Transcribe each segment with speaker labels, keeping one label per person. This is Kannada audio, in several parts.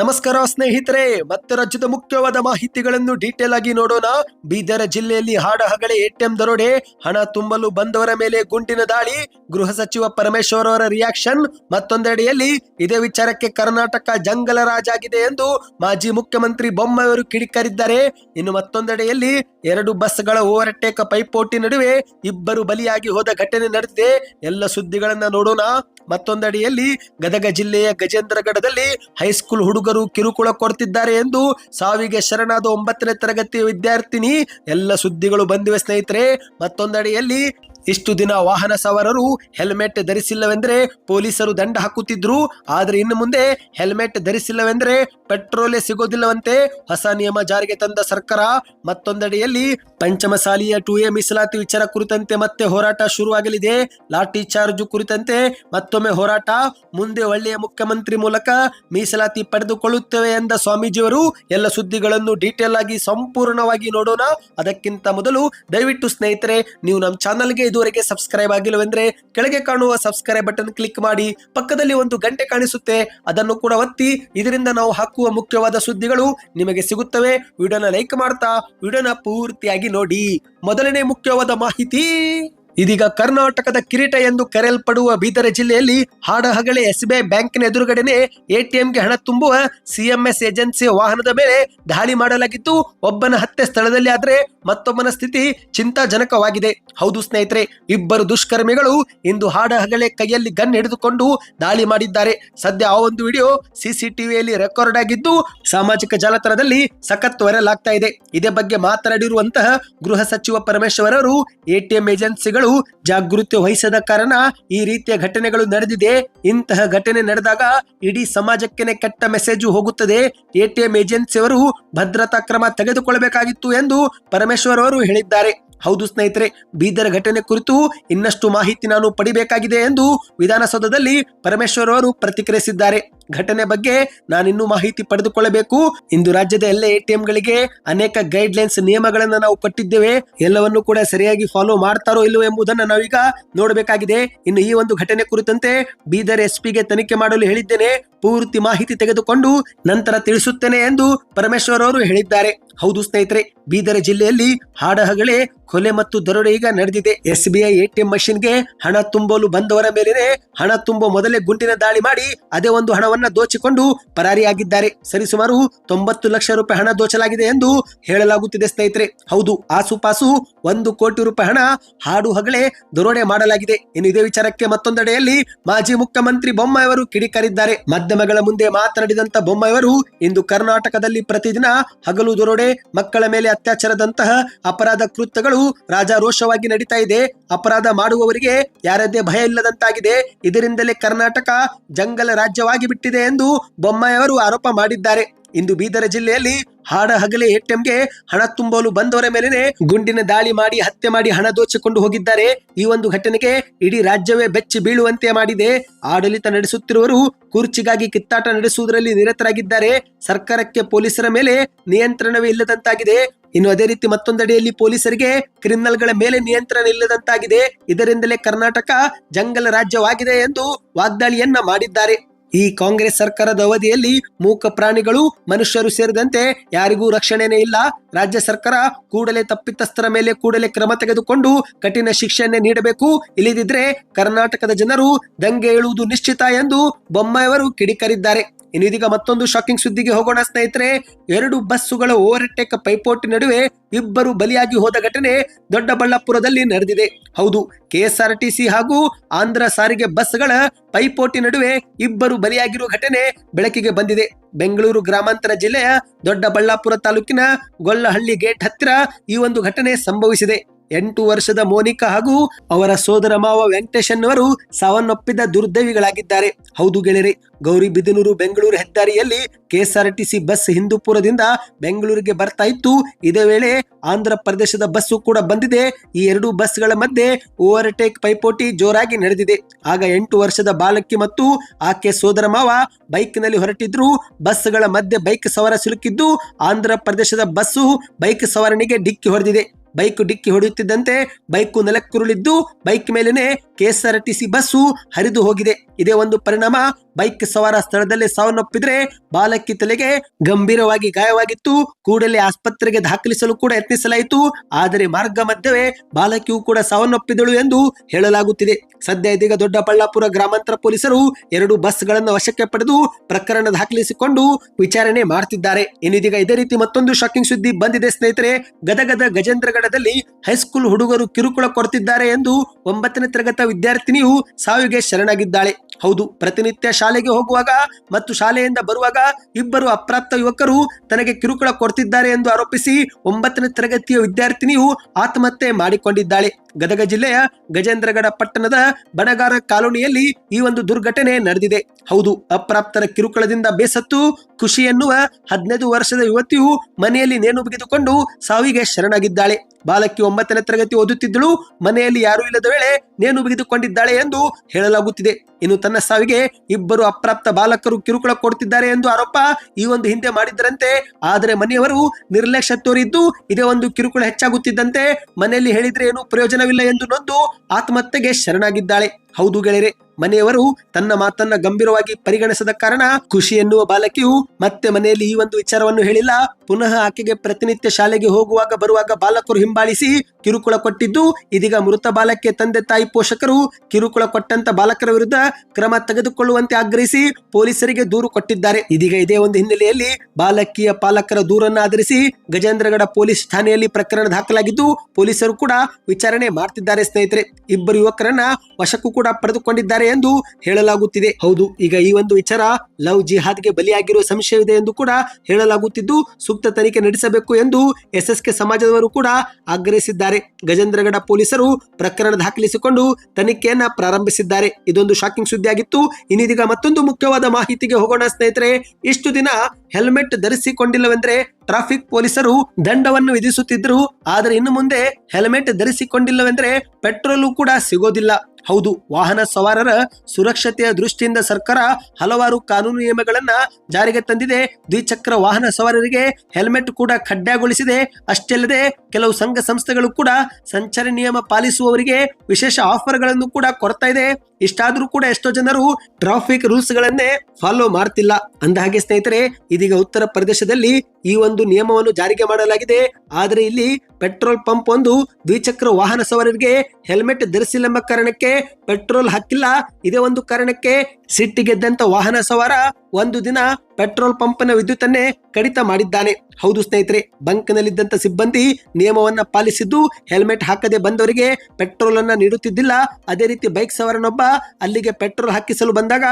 Speaker 1: ನಮಸ್ಕಾರ ಸ್ನೇಹಿತರೆ, ಮತ್ತೆ ರಾಜ್ಯದ ಮುಖ್ಯವಾದ ಮಾಹಿತಿಗಳನ್ನು ಡೀಟೇಲ್ ಆಗಿ ನೋಡೋಣ. ಬೀದರ್ ಜಿಲ್ಲೆಯಲ್ಲಿ ಹಾಡಹಗಳೆ ಎಟಿಎಂ ದರೋಡೆ, ಹಣ ತುಂಬಲು ಬಂದವರ ಮೇಲೆ ಗುಂಡಿನ ದಾಳಿ, ಗೃಹ ಸಚಿವ ಪರಮೇಶ್ವರ್ ಅವರ ರಿಯಾಕ್ಷನ್ ಮತ್ತೊಂದೆಡೆಯಲ್ಲಿ ಇದೇ ವಿಚಾರಕ್ಕೆ ಕರ್ನಾಟಕ ಜಂಗಲ ರಾಜ ಆಗಿದೆ ಎಂದು ಮಾಜಿ ಮುಖ್ಯಮಂತ್ರಿ ಬೊಮ್ಮಾಯಿಯವರು ಕಿಡಿಕಾರಿದ್ದಾರೆ. ಇನ್ನು ಮತ್ತೊಂದೆಡೆಯಲ್ಲಿ ಎರಡು ಬಸ್ಗಳ ಓವರ್ಟೇಕ್ ಪೈಪೋಟಿ ನಡುವೆ ಇಬ್ಬರು ಬಲಿಯಾಗಿ ಹೋದ ಘಟನೆ ನಡೆದಿದೆ. ಎಲ್ಲ ಸುದ್ದಿಗಳನ್ನ ನೋಡೋಣ. ಮತ್ತೊಂದಡಿಯಲ್ಲಿ ಗದಗ ಜಿಲ್ಲೆಯ ಗಜೇಂದ್ರಗಢದಲ್ಲಿ ಹೈಸ್ಕೂಲ್ ಹುಡುಗರು ಕಿರುಕುಳ ಕೊಡ್ತಿದ್ದಾರೆ ಎಂದು ಸಾವಿಗೆ ಶರಣಾದ ಒಂಬತ್ತನೇ ತರಗತಿಯ ವಿದ್ಯಾರ್ಥಿನಿ, ಎಲ್ಲ ಸುದ್ದಿಗಳು ಬಂದಿವೆ ಸ್ನೇಹಿತರೆ. ಮತ್ತೊಂದಡಿಯಲ್ಲಿ ಇಷ್ಟು ದಿನ ವಾಹನ ಸವಾರರು ಹೆಲ್ಮೆಟ್ ಧರಿಸಿಲ್ಲವೆಂದರೆ ಪೊಲೀಸರು ದಂಡ ಹಾಕುತ್ತಿದ್ರು. ಆದ್ರೆ ಇನ್ನು ಮುಂದೆ ಹೆಲ್ಮೆಟ್ ಧರಿಸಿಲ್ಲವೆಂದರೆ ಪೆಟ್ರೋಲೇ ಸಿಗೋದಿಲ್ಲವಂತೆ ಹೊಸ ನಿಯಮ ಜಾರಿಗೆ ತಂದ ಸರ್ಕಾರ. ಮತ್ತೊಂದೆಡೆಯಲ್ಲಿ ಪಂಚಮಸಾಲಿಯ ಟು ಎ ಮೀಸಲಾತಿ ವಿಚಾರ ಕುರಿತಂತೆ ಮತ್ತೆ ಹೋರಾಟ ಶುರುವಾಗಲಿದೆ. ಲಾಠಿ ಚಾರ್ಜ್ ಕುರಿತಂತೆ ಮತ್ತೊಮ್ಮೆ ಹೋರಾಟ. ಮುಂದೆ ಒಳ್ಳೆಯ ಮುಖ್ಯಮಂತ್ರಿ ಮೂಲಕ ಮೀಸಲಾತಿ ಪಡೆದುಕೊಳ್ಳುತ್ತೇವೆ ಎಂದ ಸ್ವಾಮೀಜಿಯವರು, ಎಲ್ಲ ಸುದ್ದಿಗಳನ್ನು ಡೀಟೇಲ್ ಆಗಿ ಸಂಪೂರ್ಣವಾಗಿ ನೋಡೋಣ. ಅದಕ್ಕಿಂತ ಮೊದಲು ದಯವಿಟ್ಟು ಸ್ನೇಹಿತರೆ, ನೀವು ನಮ್ಮ ಚಾನಲ್ಗೆ ಇದುವರೆಗೆ ಸಬ್ಸ್ಕ್ರೈಬ್ ಆಗಿಲ್ಲವೆಂದ್ರೆ ಕೆಳಗೆ ಕಾಣುವ ಸಬ್ಸ್ಕ್ರೈಬ್ ಬಟನ್ ಕ್ಲಿಕ್ ಮಾಡಿ, ಪಕ್ಕದಲ್ಲಿ ಒಂದು ಗಂಟೆ ಕಾಣಿಸುತ್ತೆ, ಅದನ್ನು ಕೂಡ ಒತ್ತಿ, ಇದರಿಂದ ನಾವು ಹಾಕುವ ಮುಖ್ಯವಾದ ಸುದ್ದಿಗಳು ನಿಮಗೆ ಸಿಗುತ್ತವೆ. ವಿಡಿಯೋನ ಲೈಕ್ ಮಾಡ್ತಾ, ವಿಡಿಯೋನ ಪೂರ್ತಿಯಾಗಿ ನೋಡಿ. ಮೊದಲನೇ ಮುಖ್ಯವಾದ ಮಾಹಿತಿ. ಇದೀಗ ಕರ್ನಾಟಕದ ಕಿರೀಟ ಎಂದು ಕರೆಯಲ್ಪಡುವ ಬೀದರ ಜಿಲ್ಲೆಯಲ್ಲಿ ಹಾಡಹಗಳೆ ಎಸ್ಬಿಐ ಬ್ಯಾಂಕಿನ ಎದುರುಗಡೆನೆ ಎಟಿಎಂಗೆ ಹಣ ತುಂಬುವ ಸಿಎಂಎಸ್ ಏಜೆನ್ಸಿ ವಾಹನದ ಮೇಲೆ ದಾಳಿ ಮಾಡಲಾಗಿದ್ದು ಒಬ್ಬನ ಹತ್ಯೆ ಸ್ಥಳದಲ್ಲಿ ಆದ್ರೆ ಮತ್ತೊಬ್ಬನ ಸ್ಥಿತಿ ಚಿಂತಾಜನಕವಾಗಿದೆ. ಹೌದು ಸ್ನೇಹಿತರೆ, ಇಬ್ಬರು ದುಷ್ಕರ್ಮಿಗಳು ಇಂದು ಹಾಡಹಗಳೆ ಕೈಯಲ್ಲಿ ಗನ್ ಹಿಡಿದುಕೊಂಡು ದಾಳಿ ಮಾಡಿದ್ದಾರೆ. ಸದ್ಯ ಆ ಒಂದು ವಿಡಿಯೋ ಸಿಸಿಟಿವಿಯಲ್ಲಿ ರೆಕಾರ್ಡ್ ಆಗಿದ್ದು ಸಾಮಾಜಿಕ ಜಾಲತಾಣದಲ್ಲಿ ಸಖತ್ ವೈರಲ್ ಆಗ್ತಾ ಇದೆ. ಇದೇ ಬಗ್ಗೆ ಮಾತನಾಡಿರುವಂತಹ ಗೃಹ ಸಚಿವ ಪರಮೇಶ್ವರ್ ಅವರು ಎಟಿಎಂ ಏಜೆನ್ಸಿಗಳು ಜಾಗೃತಿ ವಹಿಸದ ಕಾರಣ ಈ ರೀತಿಯ ಘಟನೆಗಳು ನಡೆದಿದೆ. ಇಂತಹ ಘಟನೆ ನಡೆದಾಗ ಇಡೀ ಸಮಾಜಕ್ಕೆ ಕೆಟ್ಟ ಮೆಸೇಜ್ ಹೋಗುತ್ತದೆ. ಎಟಿಎಂ ಏಜೆನ್ಸಿಯವರು ಭದ್ರತಾ ಕ್ರಮ ತೆಗೆದುಕೊಳ್ಳಬೇಕಾಗಿತ್ತು ಎಂದು ಪರಮೇಶ್ವರ್ ಅವರು ಹೇಳಿದ್ದಾರೆ. ಹೌದು ಸ್ನೇಹಿತರೆ, ಬೀದರ್ ಘಟನೆ ಕುರಿತು ಇನ್ನಷ್ಟು ಮಾಹಿತಿ ನಾನು ಪಡಿಬೇಕಾಗಿದೆ ಎಂದು ವಿಧಾನಸೌಧದಲ್ಲಿ ಪರಮೇಶ್ವರ್ ಅವರು ಪ್ರತಿಕ್ರಿಯಿಸಿದ್ದಾರೆ. ಘಟನೆ ಬಗ್ಗೆ ನಾನಿನ್ನೂ ಮಾಹಿತಿ ಪಡೆದುಕೊಳ್ಳಬೇಕು. ಇಂದು ರಾಜ್ಯದ ಎಲ್ಲ ಎಟಿಎಂಗಳಿಗೆ ಅನೇಕ ಗೈಡ್ ಲೈನ್ಸ್ ನಿಯಮಗಳನ್ನು ನಾವು ಕೊಟ್ಟಿದ್ದೇವೆ. ಎಲ್ಲವನ್ನು ಕೂಡ ಸರಿಯಾಗಿ ಫಾಲೋ ಮಾಡ್ತಾರೋ ಇಲ್ಲವೋ ಎಂಬುದನ್ನು ನಾವೀಗ ನೋಡಬೇಕಾಗಿದೆ. ಇನ್ನು ಈ ಒಂದು ಘಟನೆ ಕುರಿತಂತೆ ಬೀದರ್ ಎಸ್ಪಿಗೆ ತನಿಖೆ ಮಾಡಲು ಹೇಳಿದ್ದೇನೆ. ಪೂರ್ತಿ ಮಾಹಿತಿ ತೆಗೆದುಕೊಂಡು ನಂತರ ತಿಳಿಸುತ್ತೇನೆ ಎಂದು ಪರಮೇಶ್ವರ್ ಅವರು ಹೇಳಿದ್ದಾರೆ. ಹೌದು ಸ್ನೇಹಿತರೆ, ಬೀದರ್ ಜಿಲ್ಲೆಯಲ್ಲಿ ಹಾಡಹಗಳೇ, ಕೊಲೆ ಮತ್ತು ದರೋಡೆ ಈಗ ನಡೆದಿದೆ. ಎಸ್ಬಿಐ, ಎಟಿಎಂ ಮಷಿನ್ಗೆ ಹಣ ತುಂಬಲು ಬಂದವರ ಮೇಲೆ ಹಣ ತುಂಬುವ ಮೊದಲೇ ಗುಂಡಿನ ದಾಳಿ ಮಾಡಿ ಅದೇ ಒಂದು ಹಣವನ್ನ ದೋಚಿಕೊಂಡು ಪರಾರಿಯಾಗಿದ್ದಾರೆ. ಸರಿಸುಮಾರು ತೊಂಬತ್ತು ಲಕ್ಷ ರೂಪಾಯಿ ಹಣ ದೋಚಲಾಗಿದೆ ಎಂದು ಹೇಳಲಾಗುತ್ತಿದೆ ಸ್ನೇಹಿತರೆ. ಹೌದು, ಆಸುಪಾಸು ಒಂದು ಕೋಟಿ ರೂಪಾಯಿ ಹಣ ಹಾಡು ಹಗಳೆ ದರೋಡೆ ಮಾಡಲಾಗಿದೆ. ಇನ್ನು ಇದೇ ವಿಚಾರಕ್ಕೆ ಮತ್ತೊಂದೆಡೆಯಲ್ಲಿ ಮಾಜಿ ಮುಖ್ಯಮಂತ್ರಿ ಬೊಮ್ಮಾಯಿಯವರು ಕಿಡಿಕಾರಿದ್ದಾರೆ. ಮಾಧ್ಯಮಗಳ ಮುಂದೆ ಮಾತನಾಡಿದಂತ ಬೊಮ್ಮಾಯಿಯವರು ಇಂದು ಕರ್ನಾಟಕದಲ್ಲಿ ಪ್ರತಿದಿನ ಹಗಲು ದರೋಡೆ ಮಕ್ಕಳ ಮೇಲೆ ಅತ್ಯಾಚಾರದಂತಹ ಅಪರಾಧ ಕೃತ್ಯಗಳು ರಾಜಾರೋಷವಾಗಿ ನಡೀತಾ ಇದೆ. ಅಪರಾಧ ಮಾಡುವವರಿಗೆ ಯಾರದೇ ಭಯ ಇಲ್ಲದಂತಾಗಿದೆ. ಇದರಿಂದಲೇ ಕರ್ನಾಟಕ ಜಂಗಲ ರಾಜ್ಯವಾಗಿ ಬಿಟ್ಟಿದೆ ಎಂದು ಬೊಮ್ಮಯವರು ಆರೋಪ ಮಾಡಿದ್ದಾರೆ. ಇಂದು ಬೀದರ ಜಿಲ್ಲೆಯಲ್ಲಿ ಹಾಡ ಹಗಲೇ ಎಟಿಎಂಗೆ ಹಣ ತುಂಬಲು ಬಂದವರ ಮೇಲೆನೆ ಗುಂಡಿನ ದಾಳಿ ಮಾಡಿ ಹತ್ಯೆ ಮಾಡಿ ಹಣ ದೋಚಿಕೊಂಡು ಹೋಗಿದ್ದಾರೆ. ಈ ಒಂದು ಘಟನೆಗೆ ಇಡೀ ರಾಜ್ಯವೇ ಬೆಚ್ಚಿ ಬೀಳುವಂತೆ ಮಾಡಿದೆ. ಆಡಳಿತ ನಡೆಸುತ್ತಿರುವರು ಕುರ್ಚಿಗಾಗಿ ಕಿತ್ತಾಟ ನಡೆಸುವುದರಲ್ಲಿ ನಿರತರಾಗಿದ್ದಾರೆ. ಸರ್ಕಾರಕ್ಕೆ ಪೊಲೀಸರ ಮೇಲೆ ನಿಯಂತ್ರಣವೇ ಇಲ್ಲದಂತಾಗಿದೆ. ಇನ್ನು ಅದೇ ರೀತಿ ಮತ್ತೊಂದೆಡೆಯಲ್ಲಿ ಪೊಲೀಸರಿಗೆ ಕ್ರಿಮಿನಲ್ಗಳ ಮೇಲೆ ನಿಯಂತ್ರಣ ಇಲ್ಲದಂತಾಗಿದೆ. ಇದರಿಂದಲೇ ಕರ್ನಾಟಕ ಜಂಗಲ ರಾಜ್ಯವಾಗಿದೆ ಎಂದು ವಾಗ್ದಾಳಿಯನ್ನ ಮಾಡಿದ್ದಾರೆ. ಈ ಕಾಂಗ್ರೆಸ್ ಸರ್ಕಾರದ ಅವಧಿಯಲ್ಲಿ ಮೂಕ ಪ್ರಾಣಿಗಳು, ಮನುಷ್ಯರು ಸೇರಿದಂತೆ ಯಾರಿಗೂ ರಕ್ಷಣೆನೇ ಇಲ್ಲ. ರಾಜ್ಯ ಸರ್ಕಾರ ಕೂಡಲೇ ತಪ್ಪಿತಸ್ಥರ ಮೇಲೆ ಕೂಡಲೇ ಕ್ರಮ ತೆಗೆದುಕೊಂಡು ಕಠಿಣ ಶಿಕ್ಷೆಯನ್ನೇ ನೀಡಬೇಕು. ಇಲ್ಲದಿದ್ರೆ ಕರ್ನಾಟಕದ ಜನರು ದಂಗೆ ಏಳುವುದು ನಿಶ್ಚಿತ ಎಂದು ಬೊಮ್ಮಾಯಿಯವರು ಕಿಡಿಕರಿದ್ದಾರೆ. ಇನ್ನು ಇದೀಗ ಮತ್ತೊಂದು ಶಾಕಿಂಗ್ ಸುದ್ದಿಗೆ ಹೋಗೋಣ ಸ್ನೇಹಿತರೆ. ಎರಡು ಬಸ್ಸುಗಳ ಓವರ್ಟೇಕ್ ಪೈಪೋಟಿ ನಡುವೆ ಇಬ್ಬರು ಬಲಿಯಾಗಿ ಹೋದ ಘಟನೆ ದೊಡ್ಡಬಳ್ಳಾಪುರದಲ್ಲಿ ನಡೆದಿದೆ. ಹೌದು, ಕೆಎಸ್ಆರ್ಟಿಸಿ ಹಾಗೂ ಆಂಧ್ರ ಸಾರಿಗೆ ಬಸ್ಗಳ ಪೈಪೋಟಿ ನಡುವೆ ಇಬ್ಬರು ಬಲಿಯಾಗಿರುವ ಘಟನೆ ಬೆಳಕಿಗೆ ಬಂದಿದೆ. ಬೆಂಗಳೂರು ಗ್ರಾಮಾಂತರ ಜಿಲ್ಲೆಯ ದೊಡ್ಡಬಳ್ಳಾಪುರ ತಾಲೂಕಿನ ಗೊಲ್ಲಹಳ್ಳಿ ಗೇಟ್ ಹತ್ತಿರ ಈ ಒಂದು ಘಟನೆ ಸಂಭವಿಸಿದೆ. ಎಂಟು ವರ್ಷದ ಮೋನಿಕಾ ಹಾಗೂ ಅವರ ಸೋದರ ಮಾವ ವೆಂಕಟೇಶನ್ ಸಾವನ್ನಪ್ಪಿದ ದುರ್ದೈವಿಗಳಾಗಿದ್ದಾರೆ. ಹೌದು ಗೆಳೆಯರೆ ಗೌರಿಬಿದನೂರು ಬೆಂಗಳೂರು ಹೆದ್ದಾರಿಯಲ್ಲಿ ಕೆಎಸ್ಆರ್ಟಿಸಿ ಬಸ್ ಹಿಂದೂಪುರದಿಂದ ಬೆಂಗಳೂರಿಗೆ ಬರ್ತಾ ಇತ್ತು. ಇದೇ ವೇಳೆ ಆಂಧ್ರ ಪ್ರದೇಶದ ಬಸ್ಸು ಕೂಡ ಬಂದಿದೆ. ಈ ಎರಡು ಬಸ್ಗಳ ಮಧ್ಯೆ ಓವರ್ಟೇಕ್ ಪೈಪೋಟಿ ಜೋರಾಗಿ ನಡೆದಿದೆ. ಆಗ ಎಂಟು ವರ್ಷದ ಬಾಲಕಿ ಮತ್ತು ಆಕೆ ಸೋದರ ಮಾವ ಬೈಕ್ನಲ್ಲಿ ಹೊರಟಿದ್ರು ಬಸ್ಗಳ ಮಧ್ಯೆ ಬೈಕ್ ಸವಾರ ಸಿಲುಕಿದ್ದು ಆಂಧ್ರ ಪ್ರದೇಶದ ಬಸ್ಸು ಬೈಕ್ ಸವಾರನಿಗೆ ಡಿಕ್ಕಿ ಹೊಡೆದಿದೆ. ಬೈಕ್ ಡಿಕ್ಕಿ ಹೊಡೆಯುತ್ತಿದ್ದಂತೆ ಬೈಕ್ ನೆಲಕ್ಕುರುಳಿದ್ದು ಬೈಕ್ ಮೇಲೇನೆ ಕೆಎಸ್ಆರ್ಟಿಸಿ ಬಸ್ಸು ಹರಿದು ಹೋಗಿದೆ. ಇದೇ ಒಂದು ಪರಿಣಾಮ. ಬೈಕ್ ಸವಾರ ಸ್ಥಳದಲ್ಲೇ ಸಾವನ್ನಪ್ಪಿದ್ರೆ ಬಾಲಕಿ ತಲೆಗೆ ಗಂಭೀರವಾಗಿ ಗಾಯವಾಗಿತ್ತು. ಕೂಡಲೇ ಆಸ್ಪತ್ರೆಗೆ ದಾಖಲಿಸಲು ಕೂಡ ಯತ್ನಿಸಲಾಯಿತು. ಆದರೆ ಮಾರ್ಗ ಮಧ್ಯವೇ ಬಾಲಕಿಯು ಕೂಡ ಸಾವನ್ನಪ್ಪಿದಳು ಎಂದು ಹೇಳಲಾಗುತ್ತಿದೆ. ಸದ್ಯ ಇದೀಗ ದೊಡ್ಡಬಳ್ಳಾಪುರ ಗ್ರಾಮಾಂತರ ಪೊಲೀಸರು ಎರಡು ಬಸ್ಗಳನ್ನು ವಶಕ್ಕೆ ಪಡೆದು ಪ್ರಕರಣ ದಾಖಲಿಸಿಕೊಂಡು ವಿಚಾರಣೆ ಮಾಡ್ತಿದ್ದಾರೆ. ಇನ್ನಿದೀಗ ಇದೇ ರೀತಿ ಮತ್ತೊಂದು ಶಾಕಿಂಗ್ ಸುದ್ದಿ ಬಂದಿದೆ ಸ್ನೇಹಿತರೆ. ಗದಗದ ಗಜೇಂದ್ರಗಢದಲ್ಲಿ ಹೈಸ್ಕೂಲ್ ಹುಡುಗರು ಕಿರುಕುಳ ಕೊಡ್ತಿದ್ದಾರೆ ಎಂದು ಒಂಬತ್ತನೇ ತರಗತಿ ವಿದ್ಯಾರ್ಥಿನಿಯು ಸಾವಿಗೆ ಶರಣಾಗಿದ್ದಾಳೆ. ಹೌದು, ಪ್ರತಿನಿತ್ಯ ಶಾಲೆಗೆ ಹೋಗುವಾಗ ಮತ್ತು ಶಾಲೆಯಿಂದ ಬರುವಾಗ ಇಬ್ಬರು ಅಪ್ರಾಪ್ತ ಯುವಕರು ತನಗೆ ಕಿರುಕುಳ ಕೊಡ್ತಿದ್ದಾರೆ ಎಂದು ಆರೋಪಿಸಿ ಒಂಬತ್ತನೇ ತರಗತಿಯ ವಿದ್ಯಾರ್ಥಿನಿಯು ಆತ್ಮಹತ್ಯೆ ಮಾಡಿಕೊಂಡಿದ್ದಾಳೆ. ಗದಗ ಜಿಲ್ಲೆಯ ಗಜೇಂದ್ರಗಡ ಪಟ್ಟಣದ ಬಣಗಾರ ಕಾಲೋನಿಯಲ್ಲಿ ಈ ಒಂದು ದುರ್ಘಟನೆ ನಡೆದಿದೆ. ಹೌದು, ಅಪ್ರಾಪ್ತರ ಕಿರುಕುಳದಿಂದ ಬೇಸತ್ತು ಖುಷಿ ಎನ್ನುವ ಹದಿನೈದು ವರ್ಷದ ಯುವತಿಯು ಮನೆಯಲ್ಲಿ ನೇಣು ಬಿಗಿದುಕೊಂಡು ಸಾವಿಗೆ ಶರಣಾಗಿದ್ದಾಳೆ. ಬಾಲಕಿ ಒಂಬತ್ತನೇ ತರಗತಿ ಓದುತ್ತಿದ್ದಳು, ಮನೆಯಲ್ಲಿ ಯಾರೂ ಇಲ್ಲದ ವೇಳೆ ನೇಣು ಬಿಗಿದುಕೊಂಡಿದ್ದಾಳೆ ಎಂದು ಹೇಳಲಾಗುತ್ತಿದೆ. ಇನ್ನು ತನ್ನ ಸಾವಿಗೆ ಇಬ್ಬರು ಅಪ್ರಾಪ್ತ ಬಾಲಕರು ಕಿರುಕುಳ ಕೊಡ್ತಿದ್ದಾರೆ ಎಂದು ಆರೋಪ ಈ ಒಂದು ಹಿಂದೆ ಮಾಡಿದ್ದರಂತೆ. ಆದರೆ ಮನೆಯವರು ನಿರ್ಲಕ್ಷ್ಯ ತೋರಿದ್ದು ಇದೇ ಒಂದು ಕಿರುಕುಳ ಹೆಚ್ಚಾಗುತ್ತಿದ್ದಂತೆ. ಮನೆಯಲ್ಲಿ ಹೇಳಿದ್ರೆ ಏನು ಪ್ರಯೋಜನವಿಲ್ಲ ಎಂದು ನೊಂದು ಆತ್ಮಹತ್ಯೆಗೆ ಶರಣಾಗಿದ್ದಾಳೆ. ಹೌದು ಗೆಳೆಯರೆ ಮನೆಯವರು ತನ್ನ ಮಾತನ್ನ ಗಂಭೀರವಾಗಿ ಪರಿಗಣಿಸದ ಕಾರಣ ಖುಷಿ ಎನ್ನುವ ಬಾಲಕಿಯು ಮತ್ತೆ ಮನೆಯಲ್ಲಿ ಈ ಒಂದು ವಿಚಾರವನ್ನು ಹೇಳಿಲ್ಲ. ಪುನಃ ಆಕೆಗೆ ಪ್ರತಿನಿತ್ಯ ಶಾಲೆಗೆ ಹೋಗುವಾಗ ಬರುವಾಗ ಬಾಲಕರು ಹಿಂಬಾಲಿಸಿ ಕಿರುಕುಳ ಕೊಟ್ಟಿದ್ದು, ಇದೀಗ ಮೃತ ಬಾಲಕಿಯ ತಂದೆ ತಾಯಿ ಪೋಷಕರು ಕಿರುಕುಳ ಕೊಟ್ಟಂತ ಬಾಲಕರ ವಿರುದ್ಧ ಕ್ರಮ ತೆಗೆದುಕೊಳ್ಳುವಂತೆ ಆಗ್ರಹಿಸಿ ಪೊಲೀಸರಿಗೆ ದೂರು ಕೊಟ್ಟಿದ್ದಾರೆ. ಇದೀಗ ಇದೇ ಒಂದು ಹಿನ್ನೆಲೆಯಲ್ಲಿ ಬಾಲಕಿಯ ಪಾಲಕರ ದೂರನ್ನು ಆಧರಿಸಿ ಗಜೇಂದ್ರಗಡ ಪೊಲೀಸ್ ಠಾಣೆಯಲ್ಲಿ ಪ್ರಕರಣ ದಾಖಲಾಗಿದ್ದು, ಪೊಲೀಸರು ಕೂಡ ವಿಚಾರಣೆ ಮಾಡ್ತಿದ್ದಾರೆ ಸ್ನೇಹಿತರೆ. ಇಬ್ಬರು ಯುವಕರನ್ನ ವಶಕ್ಕೂ ಕೂಡ ಪಡೆದುಕೊಂಡಿದ್ದಾರೆ. ಎಂದು ಹೇಳಲಾಗುತ್ತಿದೆ. ಹೌದು, ಈಗ ಈ ಒಂದು ವಿಚಾರ ಲವ್ ಜಿಹಾದ್ಗೆ ಬಲಿಯಾಗಿರುವ ಸಂಶಯವಿದೆ ಎಂದು ಕೂಡ ಹೇಳಲಾಗುತ್ತಿದ್ದು, ಸೂಕ್ತ ತನಿಖೆ ನಡೆಸಬೇಕು ಎಂದು ಎಸ್ಎಸ್ಕೆ ಸಮಾಜದವರು ಕೂಡ ಆಗ್ರಹಿಸಿದ್ದಾರೆ. ಗಜೇಂದ್ರಗಡ ಪೊಲೀಸರು ಪ್ರಕರಣ ದಾಖಲಿಸಿಕೊಂಡು ತನಿಖೆಯನ್ನ ಪ್ರಾರಂಭಿಸಿದ್ದಾರೆ. ಇದೊಂದು ಶಾಕಿಂಗ್ ಸುದ್ದಿಯಾಗಿತ್ತು. ಇನ್ನಿದೀಗ ಮತ್ತೊಂದು ಮುಖ್ಯವಾದ ಮಾಹಿತಿಗೆ ಹೋಗೋಣ ಸ್ನೇಹಿತರೆ, ಇಷ್ಟು ದಿನ ಹೆಲ್ಮೆಟ್ ಧರಿಸಿಕೊಂಡಿಲ್ಲವೆಂದ್ರೆ ಟ್ರಾಫಿಕ್ ಪೊಲೀಸರು ದಂಡವನ್ನು ವಿಧಿಸುತ್ತಿದ್ದರು ಆದರೆ ಇನ್ನು ಮುಂದೆ ಹೆಲ್ಮೆಟ್ ಧರಿಸಿಕೊಂಡಿಲ್ಲವೆಂದ್ರೆ ಪೆಟ್ರೋಲು ಕೂಡ ಸಿಗೋದಿಲ್ಲ. ಹೌದು, ವಾಹನ ಸವಾರರ ಸುರಕ್ಷತೆಯ ದೃಷ್ಟಿಯಿಂದ ಸರ್ಕಾರ ಹಲವಾರು ಕಾನೂನು ನಿಯಮಗಳನ್ನ ಜಾರಿಗೆ ತಂದಿದೆ. ದ್ವಿಚಕ್ರ ವಾಹನ ಸವಾರರಿಗೆ ಹೆಲ್ಮೆಟ್ ಕೂಡ ಕಡ್ಡಾಯಗೊಳಿಸಿದೆ ಅಷ್ಟೇ ಅಲ್ಲದೆ ಕೆಲವು ಸಂಘ ಸಂಸ್ಥೆಗಳು ಕೂಡ ಸಂಚಾರಿ ನಿಯಮ ಪಾಲಿಸುವವರಿಗೆ ವಿಶೇಷ ಆಫರ್ಗಳನ್ನು ಕೂಡ ಕೊಡ್ತಾ ಇದೆ. ಇಷ್ಟಾದರೂ ಕೂಡ ಎಷ್ಟೋ ಜನರು ಟ್ರಾಫಿಕ್ ರೂಲ್ಸ್ ಗಳನ್ನೇ ಫಾಲೋ ಮಾಡ್ತಿಲ್ಲ. ಅಂದ ಹಾಗೆ ಸ್ನೇಹಿತರೆ, ಇದೀಗ ಉತ್ತರ ಪ್ರದೇಶದಲ್ಲಿ ಈ ಒಂದು ನಿಯಮವನ್ನು ಜಾರಿಗೆ ಮಾಡಲಾಗಿದೆ. ಆದರೆ ಇಲ್ಲಿ ಪೆಟ್ರೋಲ್ ಪಂಪ್ ಒಂದು ದ್ವಿಚಕ್ರ ವಾಹನ ಸವಾರರಿಗೆ ಹೆಲ್ಮೆಟ್ ಧರಿಸಿಲ್ಲ ಕಾರಣಕ್ಕೆ ಪೆಟ್ರೋಲ್ ಹಾಕಿಲ್ಲ. ಇದೇ ಒಂದು ಕಾರಣಕ್ಕೆ ಸಿಟ್ಟಿಗೆದ್ದಂತ ವಾಹನ ಸವಾರ ಒಂದು ದಿನ ಪೆಟ್ರೋಲ್ ಪಂಪ್ನ ವಿದ್ಯುತ್ತನ್ನೇ ಕಡಿತ ಮಾಡಿದ್ದಾನೆ. ಹೌದು ಸ್ನೇಹಿತರೆ, ಬಂಕ್ನಲ್ಲಿದ್ದಂತ ಸಿಬ್ಬಂದಿ ನಿಯಮವನ್ನ ಪಾಲಿಸಿದ್ದು ಹೆಲ್ಮೆಟ್ ಹಾಕದೆ ಬಂದವರಿಗೆ ಪೆಟ್ರೋಲ್ ಅನ್ನ ನೀಡುತ್ತಿದ್ದಿಲ್ಲ. ಅದೇ ರೀತಿ ಬೈಕ್ ಸವಾರನೊಬ್ಬ ಅಲ್ಲಿಗೆ ಪೆಟ್ರೋಲ್ ಹಾಕಿಸಲು ಬಂದಾಗ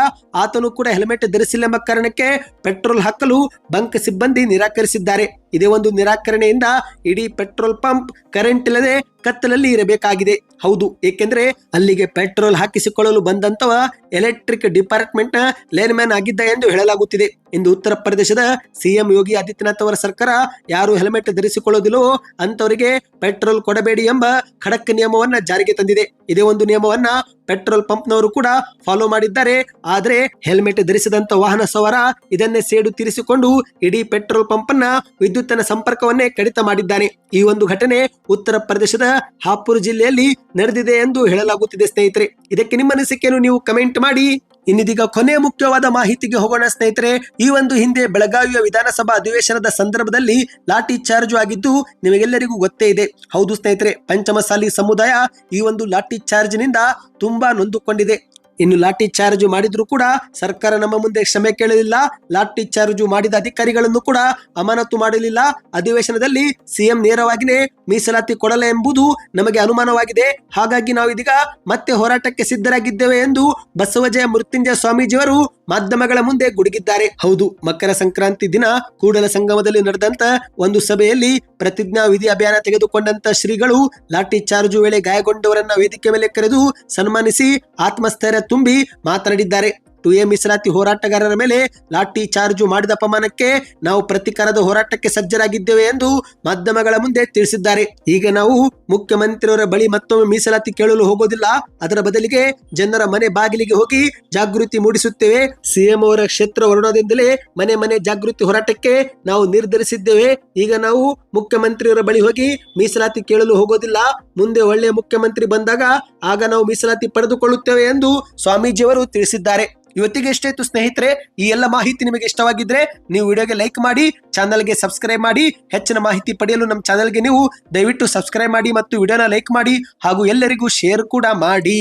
Speaker 1: ಆತನು ಕೂಡ ಹೆಲ್ಮೆಟ್ ಧರಿಸಿಲ್ಲ ಎಂಬ ಕಾರಣಕ್ಕೆ ಪೆಟ್ರೋಲ್ ಹಾಕಲು ಬಂಕ್ ಸಿಬ್ಬಂದಿ ನಿರಾಕರಿಸಿದ್ದಾರೆ. ಇದೇ ಒಂದು ನಿರಾಕರಣೆಯಿಂದ ಇಡೀ ಪೆಟ್ರೋಲ್ ಪಂಪ್ ಕರೆಂಟ್ ಇಲ್ಲದೆ ಕತ್ತಲಲ್ಲಿ ಇರಬೇಕಾಗಿದೆ. ಹೌದು, ಏಕೆಂದ್ರೆ ಅಲ್ಲಿಗೆ ಪೆಟ್ರೋಲ್ ಹಾಕಿಸಿಕೊಳ್ಳಲು ಬಂದಂತವ ಎಲೆಕ್ಟ್ರಿಕ್ ಡಿಪಾರ್ಟ್ಮೆಂಟ್ ಲೇನ್ ಮ್ಯಾನ್ ಆಗಿದ್ದ ಎಂದು ಹೇಳಲಾಗುತ್ತಿದೆ. ಇಂದು ಉತ್ತರ ಪ್ರದೇಶದ ಸಿಎಂ ಯೋಗಿ ಆದಿತ್ಯನಾಥ್ ಅವರ ಸರ್ಕಾರ ಯಾರು ಹೆಲ್ಮೆಟ್ ಧರಿಸಿಕೊಳ್ಳೋದಿಲ್ಲೋ ಅಂತವರಿಗೆ ಪೆಟ್ರೋಲ್ ಕೊಡಬೇಡಿ ಎಂಬ ಖಡಕ್ ನಿಯಮವನ್ನ ಜಾರಿಗೆ ತಂದಿದೆ. ಇದೇ ಒಂದು ನಿಯಮವನ್ನ ಪೆಟ್ರೋಲ್ ಪಂಪ್ನವರು ಕೂಡ ಫಾಲೋ ಮಾಡಿದ್ದಾರೆ. ಆದರೆ ಹೆಲ್ಮೆಟ್ ಧರಿಸಿದಂತ ವಾಹನ ಸವಾರ ಇದನ್ನೇ ಸೇಡು ತೀರಿಸಿಕೊಂಡು ಇಡೀ ಪೆಟ್ರೋಲ್ ಪಂಪ್ ಅನ್ನ ವಿದ್ಯುತ್ತಿನ ಸಂಪರ್ಕವನ್ನೇ ಕಡಿತ ಮಾಡಿದ್ದಾನೆ. ಈ ಒಂದು ಘಟನೆ ಉತ್ತರ ಪ್ರದೇಶದ ಹಾಪುರ್ ಜಿಲ್ಲೆಯಲ್ಲಿ ನಡೆದಿದೆ ಎಂದು ಹೇಳಲಾಗುತ್ತಿದೆ ಸ್ನೇಹಿತರೆ. ಇದಕ್ಕೆ ನಿಮ್ಮ ಅನಿಸಿಕೆಯನ್ನು ನೀವು ಕಮೆಂಟ್ ಮಾಡಿ. ಇನ್ನಿದೀಗ ಕೊನೆ ಮುಖ್ಯವಾದ ಮಾಹಿತಿಗೆ ಹೋಗೋಣ ಸ್ನೇಹಿತರೆ, ಈ ಒಂದು ಹಿಂದೆ ಬೆಳಗಾವಿಯ ವಿಧಾನಸಭಾ ಅಧಿವೇಶನದ ಸಂದರ್ಭದಲ್ಲಿ ಲಾಠಿ ಚಾರ್ಜ್ ಆಗಿದ್ದು ನಿಮಗೆಲ್ಲರಿಗೂ ಗೊತ್ತೇ ಇದೆ. ಹೌದು ಸ್ನೇಹಿತರೆ, ಪಂಚಮಸಾಲಿ ಸಮುದಾಯ ಈ ಒಂದು ಲಾಠಿ ಚಾರ್ಜ್ನಿಂದ ತುಂಬಾ ನೊಂದುಕೊಂಡಿದೆ. ಇನ್ನು ಲಾಠಿ ಚಾರ್ಜ್ ಮಾಡಿದ್ರು ಕೂಡ ಸರ್ಕಾರ ನಮ್ಮ ಮುಂದೆ ಕ್ಷಮೆ ಕೇಳಲಿಲ್ಲ. ಲಾಠಿ ಚಾರ್ಜ್ ಮಾಡಿದ ಅಧಿಕಾರಿಗಳನ್ನು ಕೂಡ ಅಮಾನತು ಮಾಡಲಿಲ್ಲ. ಅಧಿವೇಶನದಲ್ಲಿ ಸಿಎಂ ನೇರವಾಗಿನೇ ಮೀಸಲಾತಿ ಕೊಡಲ್ಲ ಎಂಬುದು ನಮಗೆ ಅನುಮಾನವಾಗಿದೆ. ಹಾಗಾಗಿ ನಾವು ಇದೀಗ ಮತ್ತೆ ಹೋರಾಟಕ್ಕೆ ಸಿದ್ಧರಾಗಿದ್ದೇವೆ ಎಂದು ಬಸವಜಯ ಮೃತ್ಯುಂಜಯ ಸ್ವಾಮೀಜಿಯವರು ಮಾಧ್ಯಮಗಳ ಮುಂದೆ ಗುಡುಗಿದ್ದಾರೆ. ಹೌದು, ಮಕರ ಸಂಕ್ರಾಂತಿ ದಿನ ಕೂಡಲ ಸಂಗಮದಲ್ಲಿ ನಡೆದಂತ ಒಂದು ಸಭೆಯಲ್ಲಿ ಪ್ರತಿಜ್ಞಾ ವಿಧಿ ಅಭಿಯಾನ ತೆಗೆದುಕೊಂಡಂತ ಶ್ರೀಗಳು ಲಾಠಿ ಚಾರ್ಜ್ ವೇಳೆ ಗಾಯಗೊಂಡವರನ್ನ ವೇದಿಕೆ ಮೇಲೆ ಕರೆದು ಸನ್ಮಾನಿಸಿ ಆತ್ಮಸ್ಥೈರ್ಯ ತುಂಬಿ ಮಾತನಾಡಿದ್ದಾರೆ. ಟು ಎ ಮೀಸಲಾತಿ ಹೋರಾಟಗಾರರ ಮೇಲೆ ಲಾಠಿ ಚಾರ್ಜು ಮಾಡಿದ ಅಪಮಾನಕ್ಕೆ ನಾವು ಪ್ರತಿಕಾರದ ಹೋರಾಟಕ್ಕೆ ಸಜ್ಜರಾಗಿದ್ದೇವೆ ಎಂದು ಮಾಧ್ಯಮಗಳ ಮುಂದೆ ತಿಳಿಸಿದ್ದಾರೆ. ಈಗ ನಾವು ಮುಖ್ಯಮಂತ್ರಿಯವರ ಬಳಿ ಮತ್ತೊಮ್ಮೆ ಮೀಸಲಾತಿ ಕೇಳಲು ಹೋಗೋದಿಲ್ಲ. ಅದರ ಬದಲಿಗೆ ಜನರ ಮನೆ ಬಾಗಿಲಿಗೆ ಹೋಗಿ ಜಾಗೃತಿ ಮೂಡಿಸುತ್ತೇವೆ. ಸಿಎಂ ಅವರ ಕ್ಷೇತ್ರ ವರ್ಣದಿಂದಲೇ ಮನೆ ಮನೆ ಜಾಗೃತಿ ಹೋರಾಟಕ್ಕೆ ನಾವು ನಿರ್ಧರಿಸಿದ್ದೇವೆ. ಈಗ ನಾವು ಮುಖ್ಯಮಂತ್ರಿಯವರ ಬಳಿ ಹೋಗಿ ಮೀಸಲಾತಿ ಕೇಳಲು ಹೋಗೋದಿಲ್ಲ. ಮುಂದೆ ಒಳ್ಳೆಯ ಮುಖ್ಯಮಂತ್ರಿ ಬಂದಾಗ ಆಗ ನಾವು ಮೀಸಲಾತಿ ಪಡೆದುಕೊಳ್ಳುತ್ತೇವೆ ಎಂದು ಸ್ವಾಮೀಜಿಯವರು ತಿಳಿಸಿದ್ದಾರೆ. ಇವತ್ತಿಗೆ ಎಷ್ಟೇ ಇತ್ತು ಸ್ನೇಹಿತರೆ. ಈ ಎಲ್ಲ ಮಾಹಿತಿ ನಿಮಗೆ ಇಷ್ಟವಾಗಿದ್ರೆ ನೀವು ವಿಡಿಯೋಗೆ ಲೈಕ್ ಮಾಡಿ, ಚಾನಲ್ಗೆ ಸಬ್ಸ್ಕ್ರೈಬ್ ಮಾಡಿ, ಹೆಚ್ಚಿನ ಮಾಹಿತಿ ಪಡೆಯಲು ನಮ್ಮ ಚಾನಲ್ಗೆ ನೀವು ದಯವಿಟ್ಟು ಸಬ್ಸ್ಕ್ರೈಬ್ ಮಾಡಿ ಮತ್ತು ವಿಡಿಯೋನ ಲೈಕ್ ಮಾಡಿ ಹಾಗೂ ಎಲ್ಲರಿಗೂ ಶೇರ್ ಕೂಡ ಮಾಡಿ.